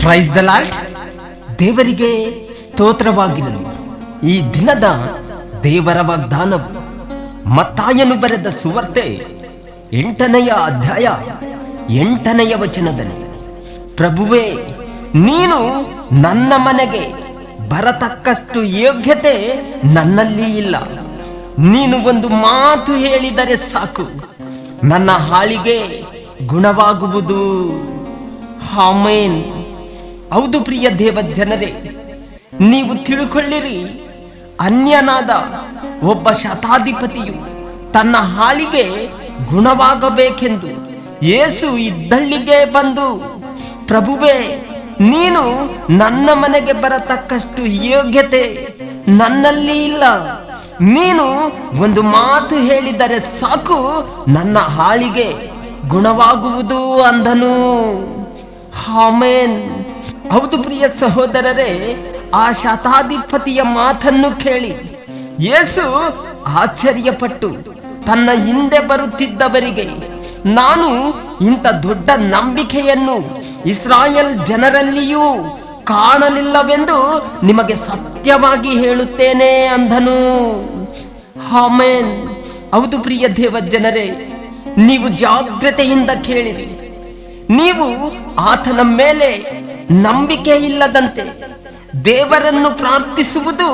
Price ದೇವರಿಗೆ ಸ್ತೋತ್ರವಾಗಿರಲಿ. ಈ ದಿನದ ದೇವರ ವಾಗ್ದಾನವು ಮತ್ತಾಯನು ಬರೆದ ಸುವಾರ್ತೆ ಎಂಟನೆಯ ಅಧ್ಯಾಯ ಎಂಟನೆಯ ವಚನದಲ್ಲಿ, ಪ್ರಭುವೇ, ನೀನು ನನ್ನ ಮನೆಗೆ ಬರತಕ್ಕಷ್ಟು ಯೋಗ್ಯತೆ ನನ್ನಲ್ಲಿ ಇಲ್ಲ. ನೀನು ಒಂದು ಮಾತು ಹೇಳಿದರೆ ಸಾಕು. ನನ್ನ ಹಾಳಿಗೆ ಗುಣವಾಗುವುದು. ಹಾಮೇನ್ ಹೌದು ಪ್ರಿಯ ದೇವ ಜನರೇ ನೀವು ತಿಳುಕೊಳ್ಳಿರಿ, ಅನ್ಯನಾದ ಒಬ್ಬ ಶತಾಧಿಪತಿಯು ತನ್ನ ಹಾಳಿಗೆ ಗುಣವಾಗಬೇಕೆಂದು ಯೇಸು ಇದ್ದಳ್ಳಿಗೆ ಬಂದು, ಪ್ರಭುವೇ, ನೀನು ನನ್ನ ಮನೆಗೆ ಬರತಕ್ಕಷ್ಟು ಯೋಗ್ಯತೆ ನನ್ನಲ್ಲಿ ಇಲ್ಲ. ನೀನು ಒಂದು ಮಾತು ಹೇಳಿದರೆ ಸಾಕು, ನನ್ನ ಹಾಳಿಗೆ ಗುಣವಾಗುವುದು ಅಂದನು. ಹಾಮೇನ್ ಹೌದು ಪ್ರಿಯ ಸಹೋದರರೇ, ಆ ಶತಾಧಿಪತಿಯ ಮಾತನ್ನು ಕೇಳಿ. ಯೇಸು ಆಶ್ಚರ್ಯಪಟ್ಟು, ತನ್ನ ಹಿಂದೆ ಬರುತ್ತಿದ್ದವರಿಗೆ, ನಾನು ಇಂಥ ದೊಡ್ಡ ನಂಬಿಕೆಯನ್ನು ಇಸ್ರಾಯೇಲ್ ಜನರಲ್ಲಿಯೂ ಕಾಣಲಿಲ್ಲವೆಂದು ನಿಮಗೆ ಸತ್ಯವಾಗಿ ಹೇಳುತ್ತೇನೆ ಅಂದನು. ಹಾಮೇನ್ ಹೌದು ಪ್ರಿಯ ದೇವ ಜನರೇ ನೀವು ಜಾಗ್ರತೆಯಿಂದ ಕೇಳಿರಿ. ನೀವು ಆತನ ಮೇಲೆ ನಂಬಿಕೆ ಇಲ್ಲದಂತೆ ದೇವರನ್ನು ಪ್ರಾರ್ಥಿಸುವುದು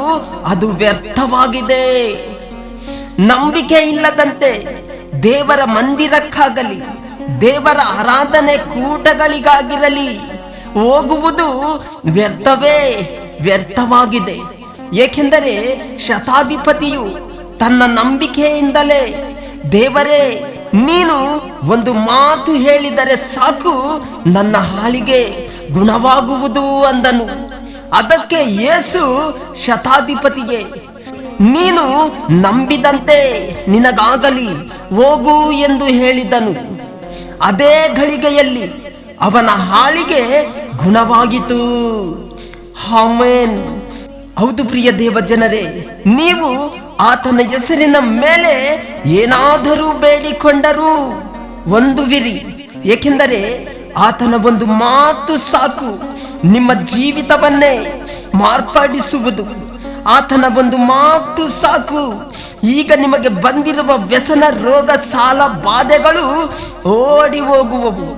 ಅದು ವ್ಯರ್ಥವಾಗಿದೆ. ನಂಬಿಕೆ ಇಲ್ಲದಂತೆ ದೇವರ ಮಂದಿರಕ್ಕಾಗಲಿ, ದೇವರ ಆರಾಧನೆ ಕೂಟಗಳಿಗಾಗಿರಲಿ ಹೋಗುವುದು ವ್ಯರ್ಥವೇ. ವ್ಯರ್ಥವಾಗಿದೆ. ಏಕೆಂದರೆ ಶತಾಧಿಪತಿಯು ತನ್ನ ನಂಬಿಕೆಯಿಂದಲೇ, ದೇವರೇ, ನೀನು ಒಂದು ಮಾತು ಹೇಳಿದರೆ ಸಾಕು, ನನ್ನ ಹಾಳಿಗೆ ಗುಣವಾಗುವುದು ಅಂದನು. ಅದಕ್ಕೆ ಯೇಸು ಶತಾಧಿಪತಿಗೆ, ನೀನು ನಂಬಿದಂತೆ ನಿನಗಾಗಲಿ, ಹೋಗು ಎಂದು ಹೇಳಿದನು. ಅದೇ ಗಳಿಗೆಯಲ್ಲಿ ಅವನ ಹಾಳಿಗೆ ಗುಣವಾಗಿತು. ಹಾಮೇನ್ ಹೌದು ಪ್ರಿಯ ದೇವ ಜನರೇ ನೀವು ಆತನ ಹೆಸರಿನ ಮೇಲೆ ಏನಾದರೂ ಬೇಡಿಕೊಂಡರೂ ಒಂದುವಿರಿ ಏಕೆಂದರೆ ಆತನ ಒಂದು ಮಾತು ಸಾಕು, ನಿಮ್ಮ ಜೀವಿತವನ್ನೇ ಮಾರ್ಪಡಿಸುವುದು. ಆತನ ಒಂದು ಮಾತು ಸಾಕು, ಈಗ ನಿಮಗೆ ಬಂದಿರುವ ವ್ಯಸನ ರೋಗ ಸಾಲ ಬಾಧೆಗಳು ಓಡಿ ಹೋಗುವವು.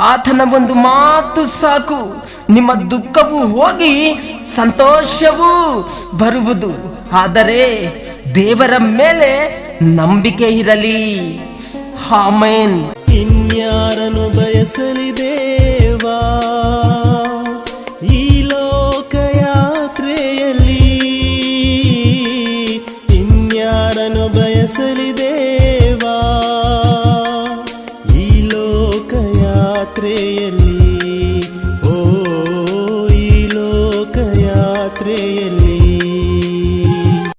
ಆತನ ಒಂದು ಮಾತು ಸಾಕು. ನಿಮ್ಮ ದುಃಖವು ಹೋಗಿ ಸಂತೋಷವೂ ಬರುವುದು. ಆದರೆ ದೇವರ ಮೇಲೆ ನಂಬಿಕೆ ಇರಲಿ. ಹಾಮೇನ್ ಇನ್ಯಾರನು ಬಯಸಲಿ ದೇವಾ?